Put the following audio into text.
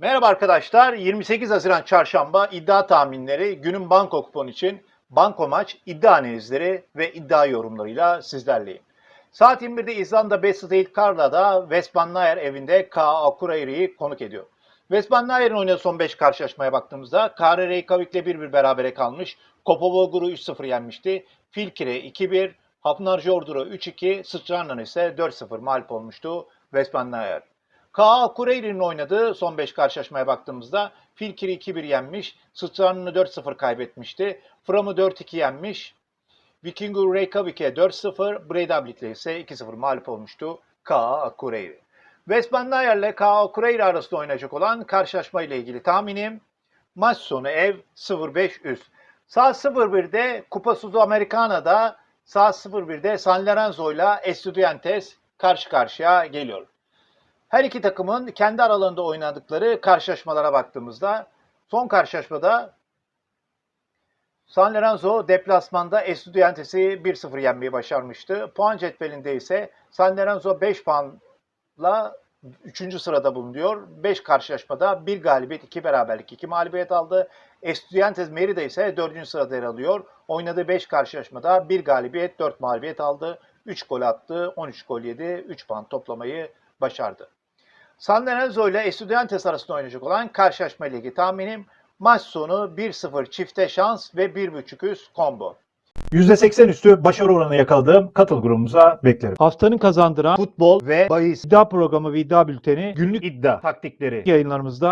Merhaba arkadaşlar. 28 Haziran Çarşamba iddia tahminleri günün banko kuponu için banko maç iddia analizleri ve iddia yorumlarıyla sizlerleyim. Saat 21'de İzlanda Basel Karla'da West Van Nayer evinde K.A. Akureyri'yi konuk ediyor. West Van Nayer'in oynadığı son 5 karşılaşmaya baktığımızda Kare Reykjavik'le 1-1 berabere kalmış. Kopovogur'u 3-0 yenmişti. Filkire 2-1, Hafnar Jordur'u 3-2, Sıçran'ın ise 4-0 mağlup olmuştu West Van Nayer. K.A. Kureyri'nin oynadığı son 5 karşılaşmaya baktığımızda Filkir'i 2-1 yenmiş, Sıçran'ını 4-0 kaybetmişti. Fram'ı 4-2 yenmiş, Vikingur Reykjavik'e 4-0, Breidablik'le ise 2-0 mağlup olmuştu K.A. Kureyri. West Van Nayer'le K.A. Kureyri arasında oynayacak olan karşılaşma ile ilgili tahminim maç sonu ev 0-5 üst. Saat 01'de Kupa Sudamericana'da saat 01'de San Lorenzo ile Estudiantes karşı karşıya geliyor. Her iki takımın kendi aralarında oynadıkları karşılaşmalara baktığımızda son karşılaşmada San Lorenzo deplasmanda Estudiantes'i 1-0 yenmeyi başarmıştı. Puan cetvelinde ise San Lorenzo 5 puanla 3. sırada bulunuyor. 5 karşılaşmada 1 galibiyet, 2 beraberlik, 2 mağlubiyet aldı. Estudiantes Merida ise 4. sırada yer alıyor. Oynadığı 5 karşılaşmada 1 galibiyet, 4 mağlubiyet aldı. 3 gol attı, 13 gol yedi, 3 puan toplamayı başardı. San Lorenzo ile Estudiantes arasında oynayacak olan karşılaşma ilgili tahminim maç sonu 1-0 çifte şans ve 1.5 üst combo. %80 üstü başarı oranı yakaladığım katıl grubumuza beklerim. Haftanın kazandıran Futbol ve bahis iddia programı ve iddia bülteni günlük iddia taktikleri yayınlarımızda